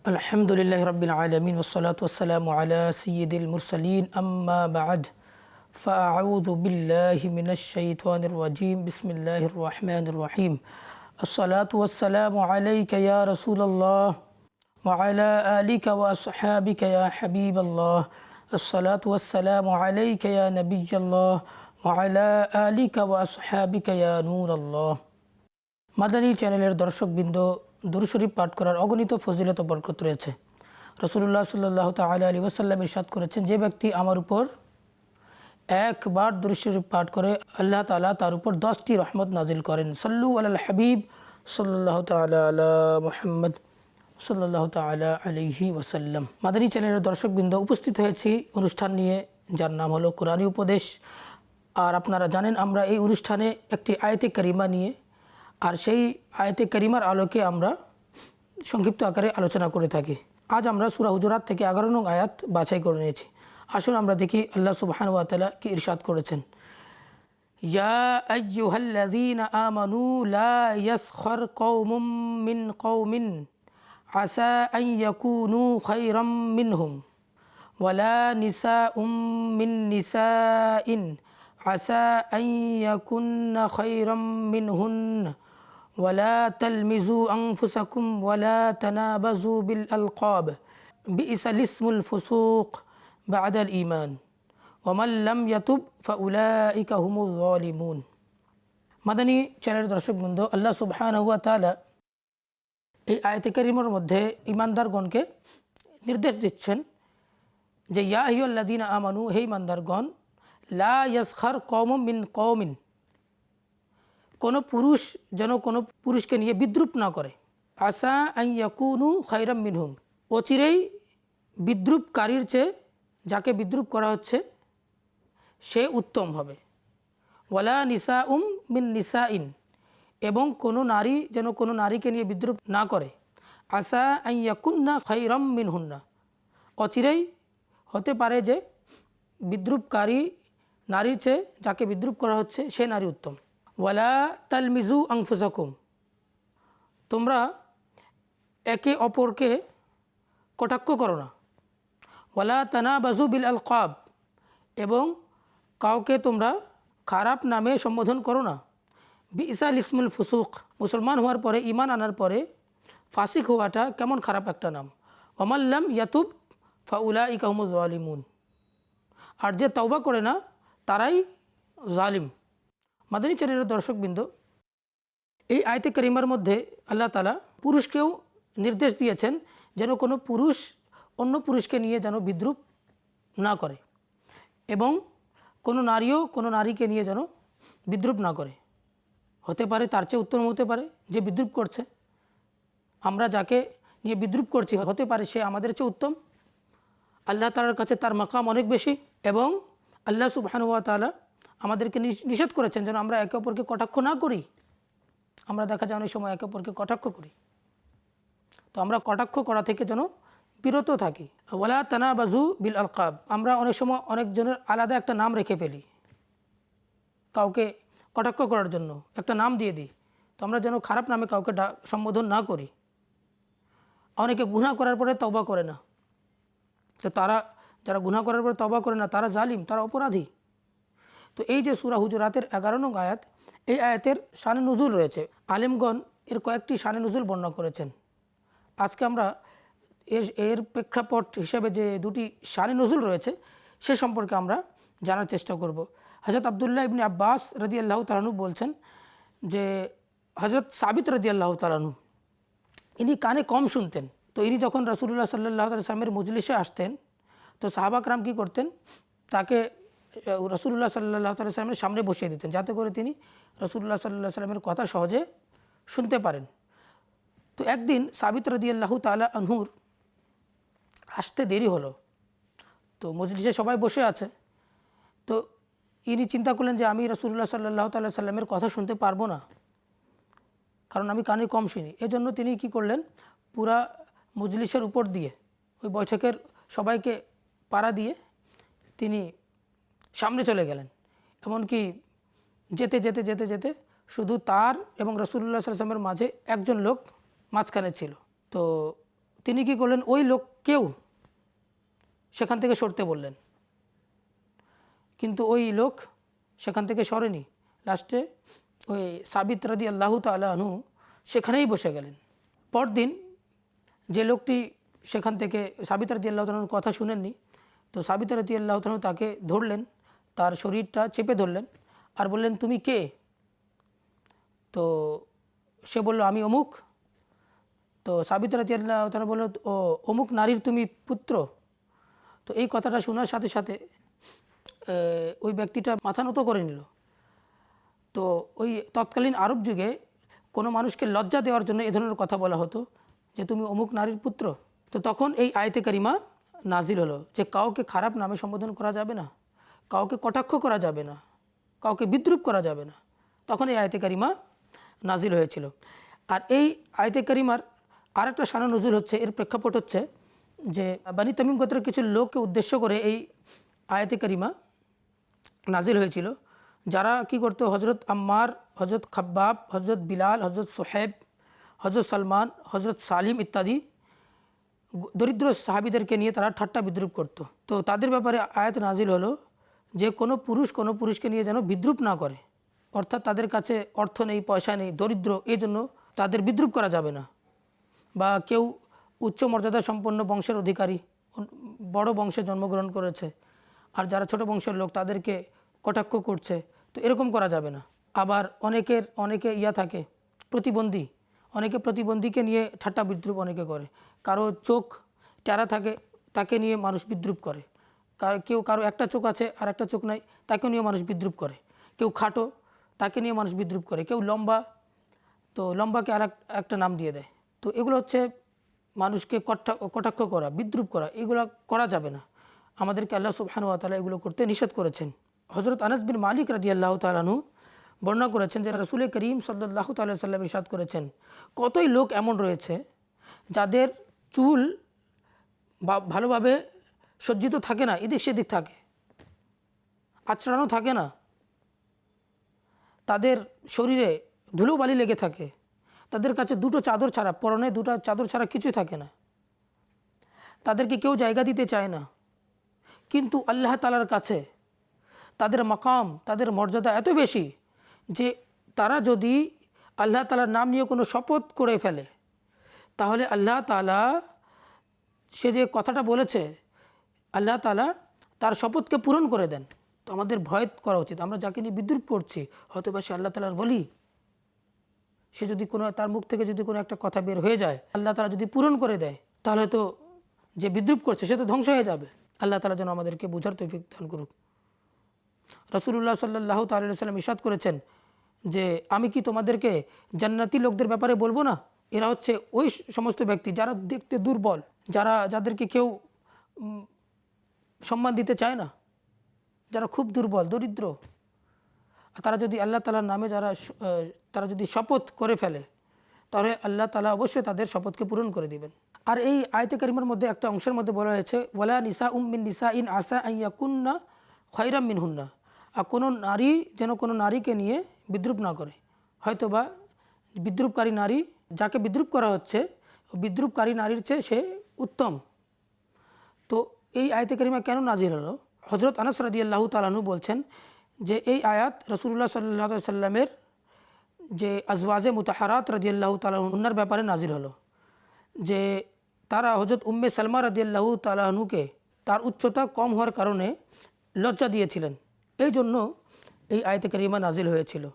الحمد لله رب العالمين والصلاة والسلام على سيد المرسلين أما بعد فأعوذ بالله من الشيطان الرجيم بسم الله الرحمن الرحيم الصلاة والسلام عليك يا رسول الله وعلى آلك وأصحابك يا حبيب الله الصلاة والسلام عليك يا نبي الله وعلى آلك وأصحابك يا نور الله মাদানী চ্যানেলের দর্শকবৃন্দ দুরুশরীফ পাঠ করার অগণিত ফজিলত বরকত রয়েছে। রসুল্লাহ সাল্লাহ তাল আলী ওসাল্লাম ইরশাদ করেছেন, যে ব্যক্তি আমার উপর একবার দুরুশরীফ পাঠ করে, আল্লাহ তালা তার উপর দশটি রহমত নাজিল করেন। সল্লু আল হাবিব সাল্লাহ তালা মোহাম্মদ সাল্লাহ তালা আলহি ওসাল্লাম মাদানী চ্যানেলের দর্শকবৃন্দ, উপস্থিত হয়েছি অনুষ্ঠান নিয়ে, যার নাম হলো কোরআনী উপদেশ। আর আপনারা জানেন, আমরা এই অনুষ্ঠানে একটি আয়তে কারিমা নিয়ে আর সেই আয়তে করিমার আলোকে আমরা সংক্ষিপ্ত আকারে আলোচনা করে থাকি। আজ আমরা সুরা হুজুরাত থেকে এগারো নং আয়াত বাছাই করে নিয়েছি। আসুন আমরা দেখি আল্লাহ সুবহান ওয়াতালা কি ইরশাদ করেছেন। ইয়া আইয়ুহাল্লাযীনা আমানু লা ইয়াসখর কওমুম মিন কওমিন আসা আন ইয়াকুনু খায়রাম মিনহুম ওয়ালা নিসাউম মিন নিসাইন আসা আন ইয়াকুন্না খায়রাম মিনহুন্না ولا تلمزوا أنفسكم ولا تنابزوا بالألقاب بئس الاسم الفسوق بعد الإيمان ومن لم يتب فأولئك هم الظالمون মাদানী চ্যানেলের দর্শক বৃন্দ আল্লাহ সুবহান হুয়া তালা এই আয়তে করিমের মধ্যে ইমানদারগণকে নির্দেশ দিচ্ছেন যে ইয়া হিউল্লাদিন আমানু হে ইমানদারগণ লা ইয়াসখার কৌম মিন কৌমিন কোনো পুরুষ যেন কোনো পুরুষকে নিয়ে বিদ্রুপ না করে। আশা আইয়াকুনু খৈরাম মিনহুম। অচিরেই বিদ্রুপকারীর চেয়ে যাকে বিদ্রুপ করা হচ্ছে, সে উত্তম হবে। ওয়ালা নিসা উম মিন নিসা ইন এবং কোনো নারী যেন কোনো নারীকে নিয়ে বিদ্রুপ না করে। আশা আইয়াকুন্না খৈরম মিনহুন্না। অচিরেই হতে পারে যে বিদ্রুপকারী নারীর চেয়ে যাকে বিদ্রুপ করা হচ্ছে, সে নারী উত্তম। ওয়ালা তালমিজু আংফুজাকুম তোমরা একে অপরকে কটাক্ষ করো না। ওয়ালা তানা বাজু বিল আল কাব এবং কাউকে তোমরা খারাপ নামে সম্বোধন করো না। বি ইসাল ইসমুল ফুসুক। মুসলমান হওয়ার পরে ইমান আনার পরে ফাসিক হওয়াটা কেমন খারাপ একটা নাম। ওমাল্লাম ইয়াতুব ফাউলা ইকাহমুজ আলিমুন আর যে তওবা করে না, তারাই জালিম। মাদানী চ্যানেলের দর্শকবৃন্দ, এই আয়তে করিমার মধ্যে আল্লাহ তালা পুরুষকেও নির্দেশ দিয়েছেন যেন কোনো পুরুষ অন্য পুরুষকে নিয়ে যেন বিদ্রুপ না করে এবং কোনো নারীও কোনো নারীকে নিয়ে যেন বিদ্রুপ না করে। হতে পারে তার চেয়ে উত্তম হতে পারে যে বিদ্রুপ করছে। আমরা যাকে নিয়ে বিদ্রুপ করছি, হতে পারে সে আমাদের চেয়ে উত্তম। আল্লাহ তালার কাছে তার মাকাম অনেক বেশি এবং আল্লাহ সুবাহানুয়া তালা আমাদেরকে নিষেধ করেছেন যেন আমরা একে অপরকে কটাক্ষ না করি। আমরা দেখা যায় অনেক সময় একে অপরকে কটাক্ষ করি। তো আমরা কটাক্ষ করা থেকে যেন বিরত থাকি। ওলা তানা বাজু বিল আলকাব। আমরা অনেক সময় অনেকজনের আলাদা একটা নাম রেখে ফেলি। কাউকে কটাক্ষ করার জন্য একটা নাম দিয়ে দিই। তো আমরা যেন খারাপ নামে কাউকে সম্বোধন না করি। অনেকে গুণা করার পরে তবা করে না। তো তারা, যারা গুণা করার পরে তবা করে না, তারা জালিম, তারা অপরাধী। তো এই যে সুরা হুজুরাতের এগারো নং আয়াত, এই আয়াতের শানে নজুল রয়েছে। আলিমগণ এর কয়েকটি শানে নজুল বর্ণনা করেছেন। আজকে আমরা এর প্রেক্ষাপট হিসেবে যে দুটি শানে নজুল রয়েছে, সে সম্পর্কে আমরা জানার চেষ্টা করব। হজরত আবদুল্লাহ ইবনি আব্বাস রদি আল্লাহ তালানু বলছেন যে হজরত সাবিত রদি আল্লাহ তালানু ইনি কানে কম শুনতেন। তো ইনি যখন রসুল্লাহ সাল্লাহ সাল্লামের মজলিসে আসতেন, তো সাহাবাকরাম কী করতেন? তাকে রসুল্লাহ সাল্লাহ সাল্লামের সামনে বসিয়ে দিতেন, যাতে করে তিনি রসুল্লাহ সাল্লাহ সাল্লামের কথা সহজে শুনতে পারেন। তো একদিন সাবিত রদিয়াল্লাহু তালা আনহুর আসতে দেরি হলো। তো মজলিসে সবাই বসে আছে। তো ইনি চিন্তা করলেন যে আমি রসুল্লাহ সাল্লাহ তাল্লাহ সাল্লামের কথা শুনতে পারব না। কারণ আমি কানে কম শুনি। এজন্য তিনি কি করলেন, পুরা মজলিসের উপর দিয়ে ওই বৈঠকের সবাইকে পাড়া দিয়ে তিনি সামনে চলে গেলেন। এমনকি যেতে যেতে যেতে যেতে শুধু তার এবং রসুল্লাহ সাল্লামের মাঝে একজন লোক মাঝখানে ছিল। তো তিনি কি করলেন? ওই লোককেও সেখান থেকে সরতে বললেন। কিন্তু ওই লোক সেখান থেকে সরেনি। লাস্টে ওই সাবিত রাদি আল্লাহ তালু সেখানেই বসে গেলেন। পরদিন যে লোকটি সেখান থেকে সাবিত রাদি আল্লাহ তালুর কথা শুনেননি, তো সাবিত রাদি আল্লাহ তালু তাকে ধরলেন তার শরীরটা চেপে ধরলেন আর বললেন, তুমি কে? তো সে বলল, আমি অমুক। তো সাবিত রাতি আল্লাহ তারা বলল, ও, অমুক নারীর তুমি পুত্র? তো এই কথাটা শোনার সাথে সাথে ওই ব্যক্তিটা মাথা নত করে নিল। তো ওই তৎকালীন আরব যুগে কোনো মানুষকে লজ্জা দেওয়ার জন্য এ ধরনের কথা বলা হতো যে, তুমি অমুক নারীর পুত্র? তো তখন এই আয়তে কারিমা নাজিল হলো যে, কাউকে খারাপ নামে সম্বোধন করা যাবে না। কাউকে কটাক্ষ করা যাবে না, কাউকে বিদ্রুপ করা যাবে না। তখন এই আয়তে কারিমা নাজিল হয়েছিল। আর এই আয়তে কারিমার আরেকটা সানা নজুল হচ্ছে, এর প্রেক্ষাপট হচ্ছে যে বানি তামিম গোত্রের কিছু লোককে উদ্দেশ্য করে এই আয়াতে কারিমা নাজিল হয়েছিল। যারা কি করতো হজরত আম্মার হজরত খাব্বাব হজরত বিলাল হজরত সোহেব হজরত সালমান হজরত সালিম ইত্যাদি দরিদ্র সাহাবিদেরকে নিয়ে তারা ঠাট্টা বিদ্রুপ করত। তো তাদের ব্যাপারে আয়াত নাজিল হলো যে কোনো পুরুষ কোনো পুরুষকে নিয়ে যেন বিদ্রুপ না করে। অর্থাৎ তাদের কাছে অর্থ নেই, পয়সা নেই, দরিদ্র, এই জন্য তাদের বিদ্রুপ করা যাবে না। বা কেউ উচ্চ মর্যাদা সম্পন্ন বংশের অধিকারী, বড় বংশে জন্মগ্রহণ করেছে আর যারা ছোট বংশের লোক তাদেরকে কটাক্ষ করছে, তো এরকম করা যাবে না। আবার অনেকের, অনেকে ইয়া থাকে, প্রতিবন্ধী, অনেকে প্রতিবন্ধীকে নিয়ে ঠাট্টা বিদ্রুপ অনেকে করে। কারও চোখ ট্যারা থাকে, তাকে নিয়ে মানুষ বিদ্রুপ করে। কার- কেউ কারও একটা চোখ আছে আর একটা চোখ নাই, তাকে নিয়ে মানুষ বিদ্রুপ করে। কেউ খাটো, তাকে নিয়ে মানুষ বিদ্রুপ করে। কেউ লম্বা, তো লম্বাকে আর একটা নাম দিয়ে দেয়। তো এগুলো হচ্ছে মানুষকে কটা কটাক্ষ করা, বিদ্রুপ করা, এগুলো করা যাবে না। আমাদেরকে আল্লাহ সুবহানু ওয়া তাআলা এগুলো করতে নিষেধ করেছেন। হজরত আনাস বিন মালিক রাজি আল্লাহ তালানু বর্ণনা করেছেন যে রসুল করিম সাল্লাহ তাল্লাহ সাল্লাম ইসাদ করেছেন, কতই লোক এমন রয়েছে যাদের চুল বা, ভালোভাবে সজ্জিত থাকে না, এদিক সেদিক থাকে। আচড়ানো থাকে না। তাদের শরীরে ধুলোবালি লেগে থাকে। তাদের কাছে দুটো চাদর ছাড়া, পরনে দুটো চাদর ছাড়া কিছুই থাকে না। তাদেরকে কেউ জায়গা দিতে চায় না। কিন্তু আল্লাহ তালার কাছে তাদের মাকাম, তাদের মর্যাদা এত বেশি যে তারা যদি আল্লাহ তালার নাম নিয়ে কোনো শপথ করে ফেলে, তাহলে আল্লাহ তালা সে যে কথাটা বলেছে আল্লাহ তালা তার শপথকে পূরণ করে দেন। তো আমাদের ভয় করা উচিত। আমরা যাকে নিয়ে বিদ্রুপ করছি হয়তো বা সে আল্লাহ তালার বলি সে যদি কোনো, তার মুখ থেকে যদি কোনো একটা কথা বের হয়ে যায়, আল্লাহ তালা যদি পূরণ করে দেয়, তাহলে তো যে বিদ্রুপ করছে, সে তো ধ্বংস হয়ে যাবে। আল্লাহ তালা যেন আমাদেরকে বোঝার তৌফিক দান করুক। রসুল্লাহ সাল্লাহ তাল্লাম ইসাদ করেছেন যে, আমি কি তোমাদেরকে জান্নাতি লোকদের ব্যাপারে বলব না? এরা হচ্ছে ওই সমস্ত ব্যক্তি যারা দেখতে দুর্বল, যারা, যাদেরকে কেউ সম্মান দিতে চায় না। যারা খুব দুর্বল, দরিদ্র। তারা যদি আল্লাহ তালার নামে যারা তারা যদি শপথ করে ফেলে, তাহলে আল্লাহ তালা অবশ্যই তাদের শপথকে পূরণ করে দিবেন। আর এই আয়তে কারিমার মধ্যে একটা অংশের মধ্যে বলা হয়েছে, ওয়ালা নিসা উম মিন নিসা ইন আসা আইয়াকুন্না খয়রাম মিন হুন্না আর কোনো নারী যেন কোনো নারীকে নিয়ে বিদ্রুপ না করে। হয়তোবা বিদ্রুপকারী নারী যাকে বিদ্রুপ করা হচ্ছে, বিদ্রুপকারী নারীর চেয়ে সে উত্তম। এই আয়াতে কারিমা কেন নাজির হলো? হজরত আনাস রাদি আল্লাহ তালাহু বলছেন যে এই আয়াত রসুল্লাহ সাল্লাহ সাল্লামের যে আজওয়াজে মুতাহারাত রাজি আল্লাহ তালাহনার ব্যাপারে নাজির হলো। যে তারা হজরত উম্মে সালমা রাদি আল্লাহ তালাহনুকে তার উচ্চতা কম হওয়ার কারণে লজ্জা দিয়েছিলেন। এই জন্য এই আয়তে কারিমা নাজিল হয়েছিল।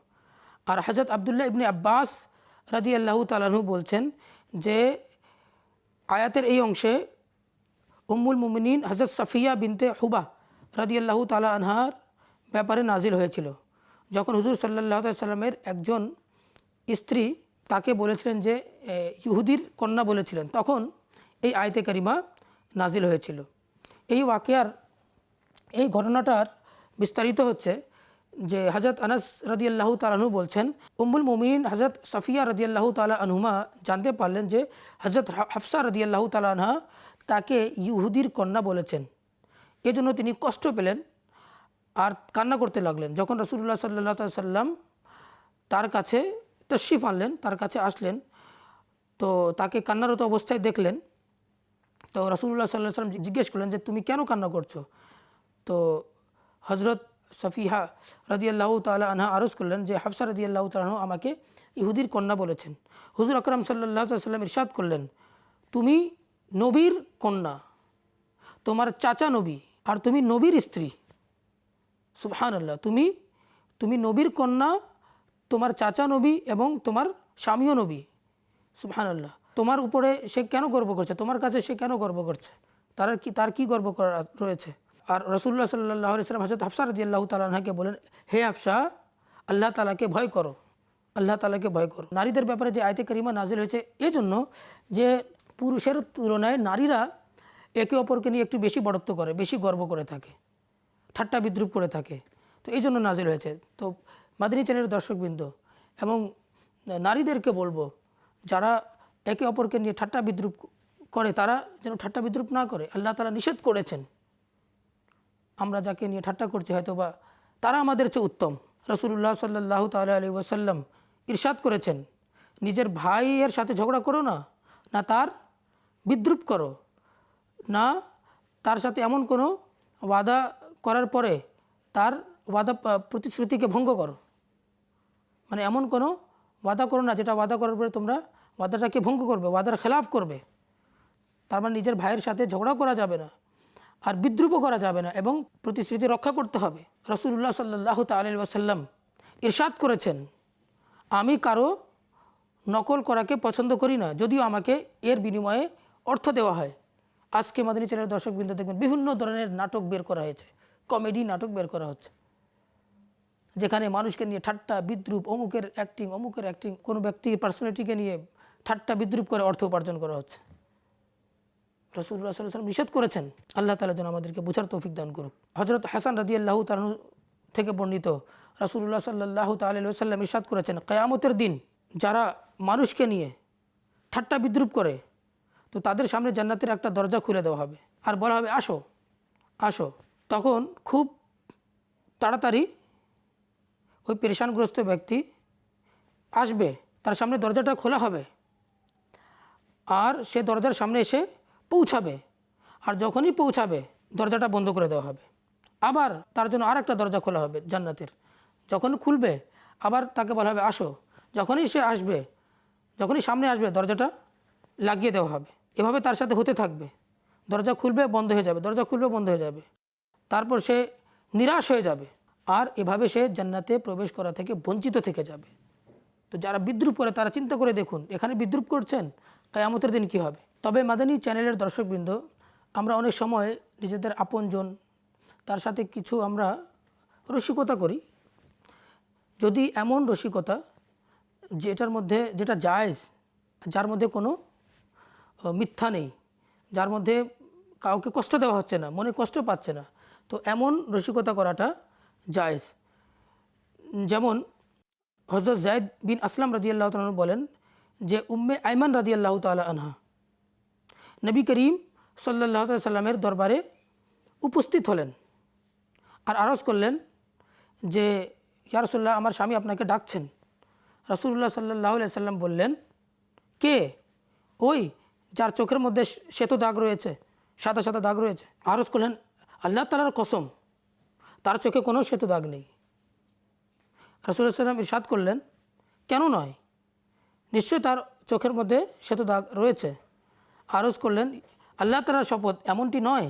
আর হজরত আবদুল্লাহ ইবনে আব্বাস রাদি আল্লাহ তালাহু বলছেন যে আয়াতের এই অংশে উম্মুল মুমিনিন হজরত সাফিয়া বিনতে হুবা রাদিয়াল্লাহু তালা আনহার ব্যাপারে নাজিল হয়েছিল, যখন হুজুর সাল্লাহ সাল্লামের একজন স্ত্রী তাকে বলেছিলেন যে ইহুদির কন্যা বলেছিলেন, তখন এই আয়তে কারিমা নাজিল হয়েছিল। এই ওয়াকিয়ার, এই ঘটনাটার বিস্তারিত হচ্ছে যে হজরত আনাস রদিয়াল্লাহু তালাহু বলছেন, উম্মুল মুমিন হজরত সফিয়া রদিয়াল্লাহু তালা আনহুমা জানতে পারলেন যে হজরত হাফসা রদিয়াল্লাহু তালা আনহা তাকে ইহুদির কন্যা বলেছেন। এজন্য তিনি কষ্ট পেলেন আর কান্না করতে লাগলেন। যখন রসুল্লাহ সাল্লাহ সাল্লাম তার কাছে তশরিফ আনলেন, তার কাছে আসলেন, তো তাকে কান্নারত অবস্থায় দেখলেন। তো রসুল্লাহ সাল্লাহ সাল্লাম জিজ্ঞেস করলেন যে, তুমি কেন কান্না করছ? তো হজরত সফিহা রদিয়াল্লাহ তালা আনহা আরজ করলেন যে, হাফসা রদিয়াল্লাহ তালাহ আমাকে ইহুদির কন্যা বলেছেন। হুজুর আকরম সাল্লাহ সাল্লাম ইরশাদ করলেন, তুমি নবীর কন্যা, তোমার চাচা নবী আর তুমি নবীর স্ত্রী। সুবহান আল্লাহ তুমি তুমি নবীর কন্যা, তোমার চাচা নবী এবং তোমার স্বামীও নবী। সুবহান আল্লাহ তোমার উপরে সে কেন গর্ব করছে? তোমার কাছে সে কেন গর্ব করছে? তার কি তার কি গর্ব করা রয়েছে? আর রসুল্লাহ সাল্লাহ ইসলাম হাজরত হাফসা রদি আল্লাহ তালাহাকে বলেন, হে হাফসা, আল্লাহ তালাকে ভয় করো। আল্লাহ তালাকে ভয় করো। নারীদের ব্যাপারে যে আয়তে করিমা নাজিল হয়েছে, এজন্য যে পুরুষের তুলনায় নারীরা একে অপরকে নিয়ে একটু বেশি বড়ত্ব করে, বেশি গর্ব করে থাকে, ঠাট্টা বিদ্রুপ করে থাকে। তো এই জন্য নাজিল হয়েছে। তো মাদিনী চ্যানেলের দর্শকবৃন্দ এবং নারীদেরকে বলব, যারা একে অপরকে নিয়ে ঠাট্টা বিদ্রুপ করে, তারা যেন ঠাট্টা বিদ্রুপ না করে। আল্লাহ তালা নিষেধ করেছেন, আমরা যাকে নিয়ে ঠাট্টা করছি হয়তো বা তারা আমাদের চেয়ে উত্তম। রসুল্লাহ সাল্লাহ তাল আলী ওসাল্লাম ইরশাদ করেছেন, নিজের ভাইয়ের সাথে ঝগড়া করো না না তার বিদ্রুপ করো। না, তার সাথে এমন কোনো ওয়াদা করার পরে তার ওয়াদা প্রতিশ্রুতিকে ভঙ্গ করো। মানে এমন কোনো ওয়াদা করো না, যেটা ওয়াদা করার পরে তোমরা ওয়াদাটাকে ভঙ্গ করবে, ওয়াদার খেলাফ করবে। তার মানে নিজের ভাইয়ের সাথে ঝগড়া করা যাবে না আর বিদ্রুপও করা যাবে না এবং প্রতিশ্রুতি রক্ষা করতে হবে। রসুল্লাহ সাল্লাহ তালি ওয়াসাল্লাম ইরশাদ করেছেন, আমি কারও নকল করাকে পছন্দ করি না, যদিও আমাকে এর বিনিময়ে অর্থ দেওয়া হয়। আজকে মাদিনী চ্যানেলের দর্শকবৃন্দ দেখবেন, বিভিন্ন ধরনের নাটক বের করা হয়েছে। কমেডি নাটক বের করা হচ্ছে। যেখানে মানুষকে নিয়ে ঠাট্টা, বিদ্রুপ, অমুকের অ্যাক্টিং অমুকের অ্যাক্টিং কোনো ব্যক্তির পার্সোনালিটিকে নিয়ে ঠাট্টা, বিদ্রুপ করে অর্থ উপার্জন করা হচ্ছে। রসুল্লাহ সাল্লাম নিষেধ করেছেন, আল্লাহ তালা যেন আমাদেরকে বুঝার তৌফিক দান করুক। হজরত হাসান রাদি আল্লাহ তালু থেকে বর্ণিত রাসুল্লাহ সাল্লাহ তাল্লাম ইরশাদ করেছেন, কেয়ামতের দিন যারা মানুষকে নিয়ে ঠাট্টা, বিদ্রুপ করে তো তাদের সামনে জান্নাতের একটা দরজা খুলে দেওয়া হবে। আর বলা হবে, আসো আসো। তখন খুব তাড়াতাড়ি ওই পেরেশানগ্রস্ত ব্যক্তি আসবে, তার সামনে দরজাটা খোলা হবে। আর সে দরজার সামনে এসে পৌঁছাবে। আর যখনই পৌঁছাবে, দরজাটা বন্ধ করে দেওয়া হবে। আবার তার জন্য আর একটা দরজা খোলা হবে জান্নাতের। যখন খুলবে, আবার তাকে বলা হবে, আসো। যখনই সে আসবে, যখনই সামনে আসবে, দরজাটা লাগিয়ে দেওয়া হবে। এভাবে তার সাথে হতে থাকবে। দরজা খুলবে, বন্ধ হয়ে যাবে। দরজা খুলবে, বন্ধ হয়ে যাবে। তারপর সে নিরাশ হয়ে যাবে। আর এভাবে সে জান্নাতে প্রবেশ করা থেকে বঞ্চিত থেকে যাবে। তো যারা বিদ্রুপ করে, তারা চিন্তা করে দেখুন, এখানে বিদ্রুপ করছেন, কেয়ামতের দিন কি হবে? তবে মাদানী চ্যানেলের দর্শকবৃন্দ, আমরা অনেক সময় নিজেদের আপনজন, তার সাথে কিছু আমরা রসিকতা করি। যদি এমন রসিকতা, যেটার মধ্যে, যেটা জায়েজ, যার মধ্যে কোনো মিথ্যা নেই, যার মধ্যে কাউকে কষ্ট দেওয়া হচ্ছে না, মনে কষ্ট পাচ্ছে না। তো এমন রসিকতা করাটা জায়েজ। যেমন হজরত জায়দ বিন আসলাম রাজিয়াল্লাহ তালন বলেন যে, উম্মে আইমান রাজিয়াল্লাহ তালা আনহা। নবী করিম সাল্লাহ সাল্লামের দরবারে উপস্থিত হলেন আর আরজ করলেন যে, ইয়া রাসূলুল্লাহ, আমার স্বামী আপনাকে ডাকছেন। রাসূলুল্লাহ সাল্লাহ সাল্লাম বললেন, কে? ওই যার চোখের মধ্যে শ্বেত দাগ রয়েছে, সাদা সাদা দাগ রয়েছে, আরজ করলেন, আল্লাহ তালার কসম, তার চোখে কোনো শ্বেত দাগ নেই। রাসুল্লাহ সাল্লাম ইরশাদ করলেন, কেন নয়? নিশ্চয় তার চোখের মধ্যে শ্বেত দাগ রয়েছে। আরজ করলেন, আল্লাহ তালার শপথ এমনটি নয়।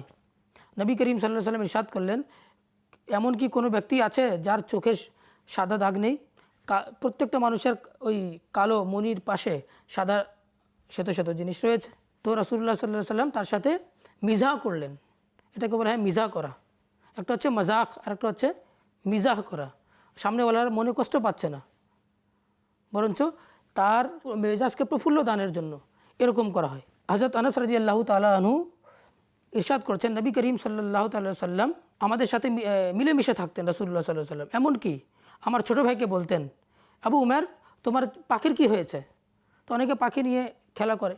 নবী করিম সাল্লাহ সাল্লাম ইরশাদ করলেন, এমন কি কোনো ব্যক্তি আছে যার চোখে সাদা দাগ নেই? প্রত্যেকটা মানুষের ওই কালো মনির পাশে সাদা শ্বেত শত জিনিস রয়েছে। তো রাসুল্লাহ সাল্লাহ সাল্লাম তার সাথে মিজা করলেন। এটাকে বলা হয় মিজা করা। একটা হচ্ছে মজাক আর একটা হচ্ছে মিজাহ করা। সামনেওয়ালার মনে কষ্ট পাচ্ছে না। বরঞ্চ তার মেজাজকে প্রফুল্ল দানের জন্য এরকম করা হয়। হজরত আনাস রাজি আল্লাহ তালা আনহু ইরশাদ করছেন, নবী করিম সাল্লাহ সাল্লাম আমাদের সাথে মিলেমিশে থাকতেন রসুল্লাহ সাল্লাহ সাল্লাম এমনকি আমার ছোটো ভাইকে বলতেন, আবু উমের, তোমার পাখির কি হয়েছে? তো অনেকে পাখি নিয়ে খেলা করে।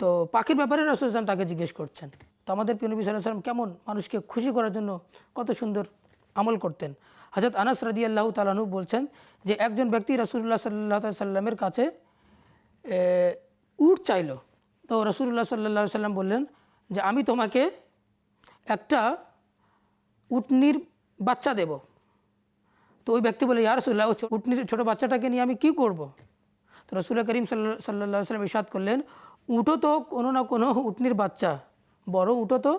তো পাখির ব্যাপারে রসুল ইসলাম তাকে জিজ্ঞেস করছেন। তো আমাদের পিনবী সাল্লাহ সাল্লাম কেমন মানুষকে খুশি করার জন্য কত সুন্দর আমল করতেন। হজরত আনাস রাদি আল্লাহ তালানু বলছেন যে, একজন ব্যক্তি রসুল্লাহ সাল্লাহ সাল্লামের কাছে উট চাইলো। তো রসুল্লাহ সাল্লা সাল্লাম বললেন যে, আমি তোমাকে একটা উটনির বাচ্চা দেব। তো ওই ব্যক্তি বলে ইয়ার উটনির ছোটো বাচ্চাটাকে নিয়ে আমি কি করব। তো রসুল্লাহ করিম সাল্লা সাল্লা সাল্লাম ইসাদ করলেন উঠো তো কোনো না কোনো উটনির বাচ্চা, বড় উঠো তো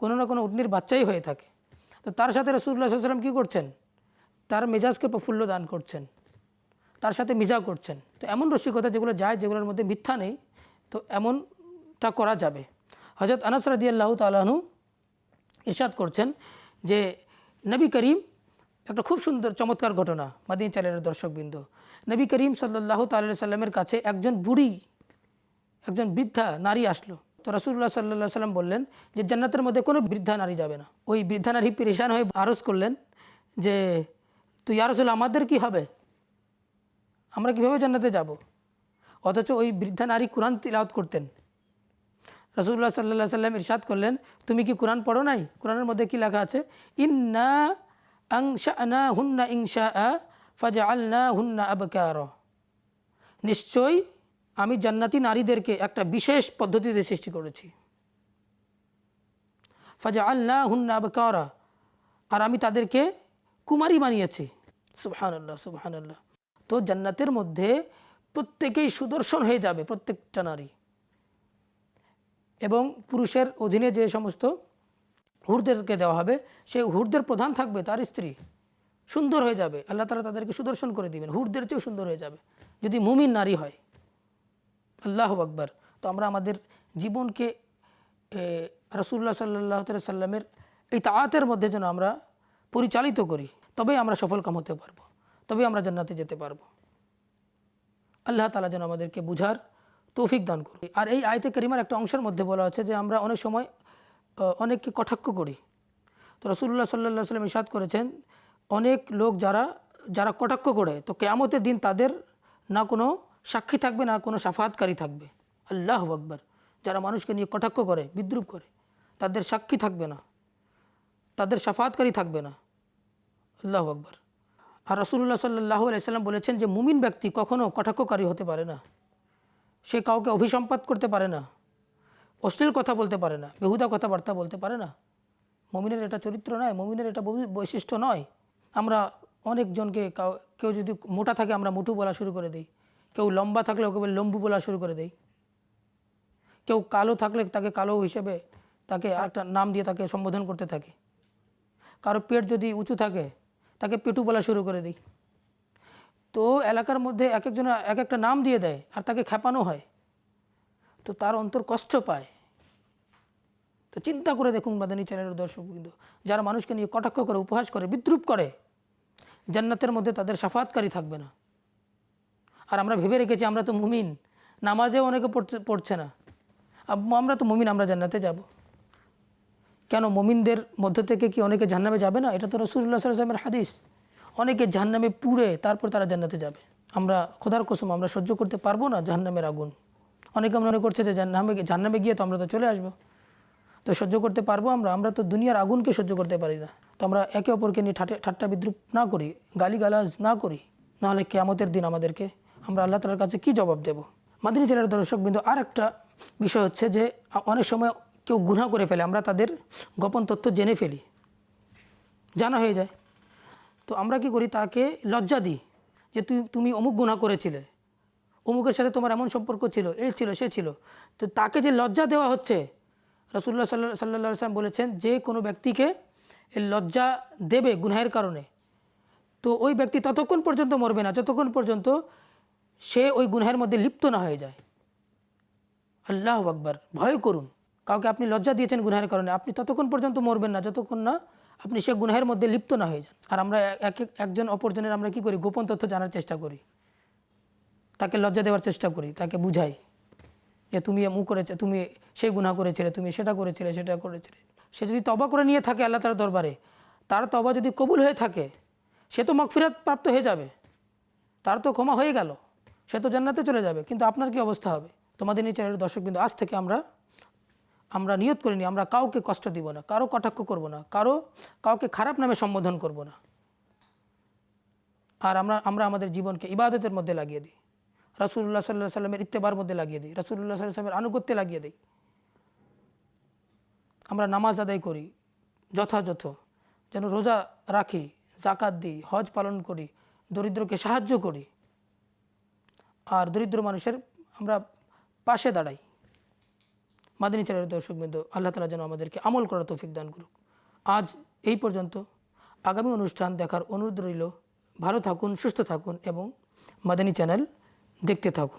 কোনো না কোনো উটনির বাচ্চাই হয়ে থাকে। তো তার সাথে রসুল্লাহ সাল্লাম কী করছেন? তার মেজাজকে প্রফুল্ল দান করছেন। তার সাথে মিজা করছেন। তো এমন রসিকতা যেগুলো যায়, যেগুলোর মধ্যে মিথ্যা নেই, তো এমনটা করা যাবে। হজরত আনাস আল্লাহ তালাহনু ইরশাদ করছেন যে, নবী করিম একটা খুব সুন্দর, চমৎকার ঘটনা মাদিনী চ্যানেলের দর্শকবৃন্দ। নবী করিম সাল্লাহ তাল্লাহ সাল্লামের কাছে একজন বুড়ি, একজন বৃদ্ধা নারী আসলো। তো রসুল্লাহ সাল্লাহ সাল্লাম বললেন যে, জান্নাতের মধ্যে কোনো বৃদ্ধা নারী যাবে না। ওই বৃদ্ধা নারী পরেশান হয়ে আরজ করলেন যে তুই ইয়ারসুল আমাদের কি হবে? আমরা কীভাবে জান্নাতে যাব? অথচ ওই বৃদ্ধা নারী কোরআন তিলাওয়াত করতেন। রসুল্লাহ সাল্লাহ সাল্লাম ইরশাদ করলেন, তুমি কি কোরআন পড়ো নাই? কোরআনের মধ্যে কি লেখা আছে? ইন্না হুন্না ইংশা আবকার নিশ্চয়ই আমি জান্নাতি নারীদেরকে একটা বিশেষ পদ্ধতিতে সৃষ্টি করেছি। ফাজা আল্লাহ হুন্না আবকারা। আর আমি তাদেরকে কুমারী বানিয়েছি। সুবহান আল্লাহ সুবহান আল্লাহ তো জান্নাতের মধ্যে প্রত্যেকেই সুদর্শন হয়ে যাবে, প্রত্যেকটা নারী। এবং পুরুষের অধীনে যে সমস্ত হুরদেরকে দেওয়া হবে, সেই হুরদের প্রধান থাকবে তার স্ত্রী। সুন্দর হয়ে যাবে, আল্লাহ তালা তাদেরকে সুদর্শন করে দিবেন, হুরদের চেয়েও সুন্দর হয়ে যাবে। যদি মুমিন নারী হয়, আল্লাহ আকবর, তো আমরা আমাদের জীবনকে রসুল্লাহ সাল্লাহ সাল্লামের এই তাঁতের মধ্যে যেন আমরা পরিচালিত করি, তবেই আমরা সফল কাম হতে পারব, তবেই আমরা জান্নাতে যেতে পারব। আল্লাহ তালা যেন আমাদেরকে বুঝার তৌফিক দান করুন আর এই আয়তে করিমার একটা অংশের মধ্যে বলা আছে যে আমরা অনেক সময় অনেককে কটাক্ষ করি। তো রসুল্লাহ সাল্লাহ সাল্লাম ইসাদ করেছেন, অনেক লোক যারা যারা কটাক্ষ করে, তো কেয়ামতের দিন তাদের না কোনো সাক্ষী থাকবে, না কোনো সাফাতকারী থাকবে। আল্লাহ আকবর। যারা মানুষকে নিয়ে কটাক্ষ করে, বিদ্রুপ করে, তাদের সাক্ষী থাকবে না। তাদের সাফাতকারী থাকবে না। আল্লাহ আকবর। আর রসুল্লাহ সাল্লাহ আলাইসাল্লাম বলেছেন যে, মুমিন ব্যক্তি কখনও কটাক্ষকারী হতে পারে না। সে কাউকে অভিসম্পাত করতে পারে না। অশ্লীল কথা বলতে পারে না, বেহুদা কথাবার্তা বলতে পারে না। মমিনের এটা চরিত্র নয়, মমিনের এটা বৈশিষ্ট্য নয়। আমরা অনেকজনকে কেউ যদি মোটা থাকে, আমরা মোটু বলা শুরু করে দিই। কেউ লম্বা থাকলে ওকে লম্বু বলা শুরু করে দেই। কেউ কালো থাকলে তাকে কালো হিসেবে তাকে একটা নাম দিয়ে তাকে সম্বোধন করতে থাকি। কারও পেট যদি উঁচু থাকে, তাকে পেটু বলা শুরু করে দিই। তো এলাকার মধ্যে এক একজন এক একটা নাম দিয়ে দেয়, আর তাকে খেপানো হয়। তো তার অন্তর কষ্ট পায়। তো চিন্তা করে দেখুন মাদানী চ্যানেলের কিন্তু যারা মানুষকে নিয়ে কটাক্ষ করে, উপহাস করে, বিদ্রুপ করে, জান্নাতের মধ্যে তাদের সাফাতকারী থাকবে না। আর আমরা ভেবে রেখেছি আমরা তো মুমিন, নামাজেও অনেকে পড়ছে পড়ছে না। আমরা তো মুমিন, আমরা জান্নাতে যাব। কেন মমিনদের মধ্য থেকে কি অনেকে জাহান্নামে যাবে না? এটা তো রসুল্লাহ সাল্লামের হাদিস। অনেকে জাহান্নামে পুড়ে তারপর তারা জান্নাতে যাবে। আমরা খোদার কসম, আমরা সহ্য করতে পারব না জাহান্নামের আগুন। অনেকে মনে করছে যে জাহান্নামে জাহান্নামে গিয়ে তো আমরা তো চলে আসব। তো সহ্য করতে পারব আমরা আমরা তো দুনিয়ার আগুনকে সহ্য করতে পারি না। তো আমরা একে অপরকে নিয়ে ঠাটে ঠাট্টা বিদ্রুপ না করি, গালিগালাজ না করি, নাহলে কেয়ামতের দিন আমাদেরকে আমরা আল্লাহ তালার কাছে কি জবাব দেব? মাদিনী জেলার দর্শক বিন্দু আর একটা বিষয় হচ্ছে যে, অনেক সময় কেউ গুণা করে ফেলে, আমরা তাদের গোপন তথ্য জেনে ফেলি। জানা হয়ে যায়। তো আমরা কি করি? তাকে লজ্জা দিই যে তুই তুমি অমুক গুণা করেছিলে। অমুকের সাথে তোমার এমন সম্পর্ক ছিল এই ছিল, সে ছিল। তো তাকে যে লজ্জা দেওয়া হচ্ছে রসুল্লাহ সাল্লা সাল্লা সাল্লাম বলেছেন, যে কোনো ব্যক্তিকে এই লজ্জা দেবে গুনাহের কারণে, তো ওই ব্যক্তি ততক্ষণ পর্যন্ত মরবে না, যতক্ষণ পর্যন্ত সে ওই গুনাহের মধ্যে লিপ্ত না হয়ে যায়। আল্লাহ আকবর, ভয় করুন। কাউকে আপনি লজ্জা দিয়েছেন গুনাহের কারণে, আপনি ততক্ষণ পর্যন্ত মরবেন না, যতক্ষণ না আপনি সে গুনাহের মধ্যে লিপ্ত না হয়ে যান। আর আমরা এক- একজন অপরজনের আমরা কি করি? গোপন তথ্য জানার চেষ্টা করি। তাকে লজ্জা দেওয়ার চেষ্টা করি, তাকে বুঝাই যে তুমি এমু করেছে, তুমি সেই গুনাহ করেছিলে, তুমি সেটা করেছিলে সেটা করেছিলে। সে যদি তবা করে নিয়ে থাকে আল্লাহ তার দরবারে, তার তবা যদি কবুল হয়ে থাকে, সে তো মকফিরাত প্রাপ্ত হয়ে যাবে। তার তো ক্ষমা হয়ে গেল, সে তো জান্নাতে চলে যাবে। কিন্তু আপনার কি অবস্থা হবে? তোমাদের এই চ্যানেলের দর্শক বিন্দু আজ থেকে আমরা আমরা নিয়ত করিনি আমরা কাউকে কষ্ট দিব না, কারও কটাক্ষ করব না, কারও, কাউকে খারাপ নামে সম্বোধন করব না। আর আমরা আমরা আমাদের জীবনকে ইবাদতের মধ্যে লাগিয়ে দিই। রাসুল্লাহ সাল্লাহ সাল্লামের ইত্তেবার মধ্যে লাগিয়ে দিই। রাসুল্লাহ সাল্লাহ সাল্লামের আনুগত্যে লাগিয়ে দিই। আমরা নামাজ আদায় করি, যথাযথ, যেন রোজা রাখি জাকাত দিই, হজ পালন করি, দরিদ্রকে সাহায্য করি। আর দরিদ্র মানুষের আমরা পাশে দাঁড়াই। মাদিনী চ্যানেলের দর্শকবৃন্দ আল্লাহ তালা যেন আমাদেরকে আমল করার তৌফিক দান করুক। আজ এই পর্যন্ত। আগামী অনুষ্ঠান দেখার অনুরোধ রইল। ভালো থাকুন, সুস্থ থাকুন এবং মাদানী চ্যানেল দেখতে থাকুন।